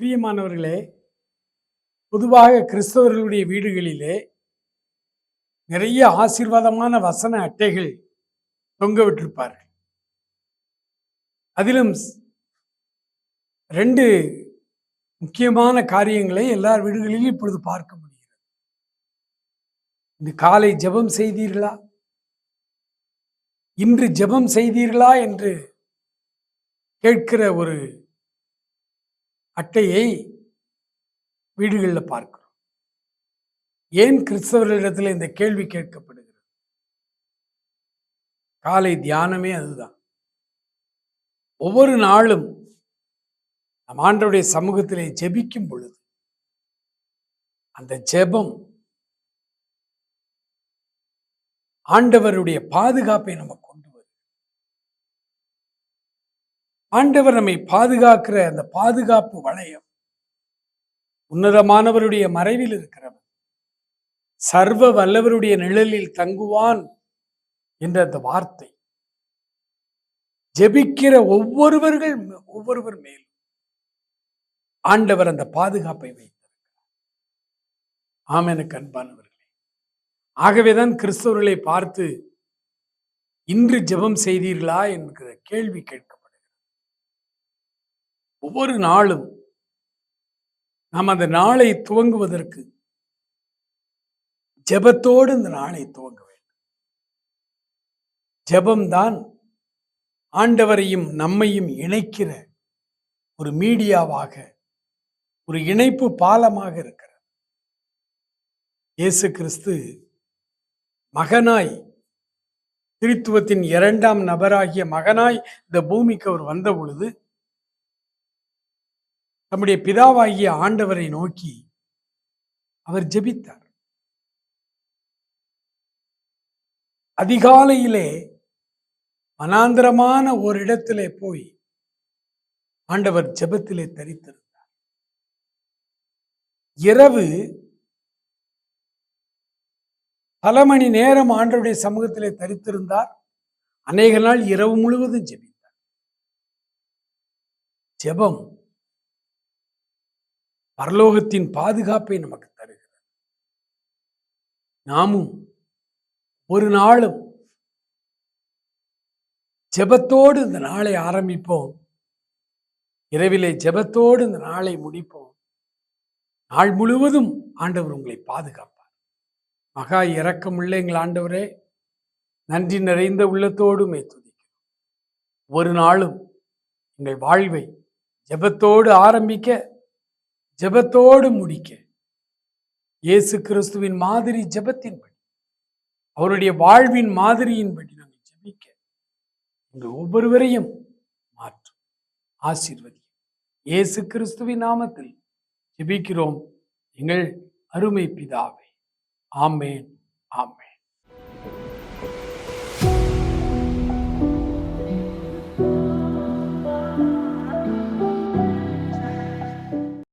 பிரியமானவர்களே பொதுவாக கிறிஸ்தவர்களுடைய வீடுகளிலே நிறைய ஆசீர்வாதமான வசன அட்டைகள் தொங்க விட்டிருப்பார்கள் அதிலும் ரெண்டு முக்கியமான காரியங்களை எல்லார் வீடுகளிலும் இப்பொழுது பார்க்க முடிகிறது. இந்த காலை ஜெபம் செய்தீர்களா? இன்று ஜெபம் செய்தீர்களா? என்று கேட்கிற ஒரு அட்டையை வீடுகளில் பார்க்கிறோம். ஏன் கிறிஸ்தவர்களிடத்தில் இந்த கேள்வி கேட்கப்படுகிறது? காலை தியானமே அதுதான். ஒவ்வொரு நாளும் நம் ஆண்டவருடைய சமூகத்திலே ஜெபிக்கும் பொழுது அந்த ஜெபம் ஆண்டவருடைய பாதுகாப்பை நமக்கு ஆண்டவர் நம்மை பாதுகாக்கிற அந்த பாதுகாப்பு வளையம். உன்னதமானவருடைய மறைவில் இருக்கிறவர். சர்வ வல்லவருடைய நிழலில் தங்குவான் என்ற அந்த வார்த்தை. ஜெபிக்கிற ஒவ்வொருவர்கள் ஒவ்வொருவர் மேலும் ஆண்டவர் அந்த பாதுகாப்பை வைத்திருக்கிறார். ஆமெனுக்கு அன்பானவர்களே. ஆகவேதான் கிறிஸ்தவர்களை பார்த்து இன்று ஜெபம் செய்தீர்களா என்கிற கேள்வி கேட்க ஒவ்வொரு நாளும் நாம் அந்த நாளை துவங்குவதற்கு ஜெபத்தோடு இந்த நாளை துவங்க வேண்டும். ஜபம்தான் ஆண்டவரையும் நம்மையும் இணைக்கிற ஒரு மீடியாவாக ஒரு இணைப்பு பாலமாக இருக்கிறது. இயேசு கிறிஸ்து மகனாய் திருத்துவத்தின் இரண்டாம் நபராகிய மகனாய் இந்த பூமிக்கு அவர் வந்த பொழுது தம்முடைய பிதாவாகிய ஆண்டவரை நோக்கி அவர் ஜெபித்தார். அதிகாலையிலே ஒரு ஓரிடத்திலே போய் ஆண்டவர் ஜெபத்திலே தரித்திருந்தார். இரவு பல மணி நேரம் ஆண்டவருடைய சமூகத்திலே தரித்திருந்தார். அநேக நாள் இரவு முழுவதும் ஜெபித்தார். ஜெபம் பரலோகத்தின் பாதுகாப்பை நமக்கு தருகிறது. நாமும் ஒரு நாளும் ஜெபத்தோடு இந்த நாளை ஆரம்பிப்போம். இரவிலே ஜெபத்தோடு இந்த நாளை முடிப்போம். நாள் முழுவதும் ஆண்டவர் உங்களை பாதுகாப்பார். மகா இரக்கமுள்ள எங்கள் ஆண்டவரே நன்றி நிறைந்த உள்ளத்தோடு மே துதிக்கிறோம். ஒரு நாளும் எங்கள் வாழ்வை ஜெபத்தோடு ஆரம்பிக்க ஜெபத்தோடு முடிக்க. இயேசு கிறிஸ்துவின் மாதிரி ஜெபத்தின்படி. அவருடைய வாழ்வின் மாதிரியின்படி நாங்கள் ஜெபிக்க. உங்கள் ஒவ்வொருவரையும் மாற்றும். ஆசீர்வதி இயேசு கிறிஸ்துவின் நாமத்தில் ஜெபிக்கிறோம். எங்கள் அருமை பிதாவே. ஆமேன். ஆமேன்.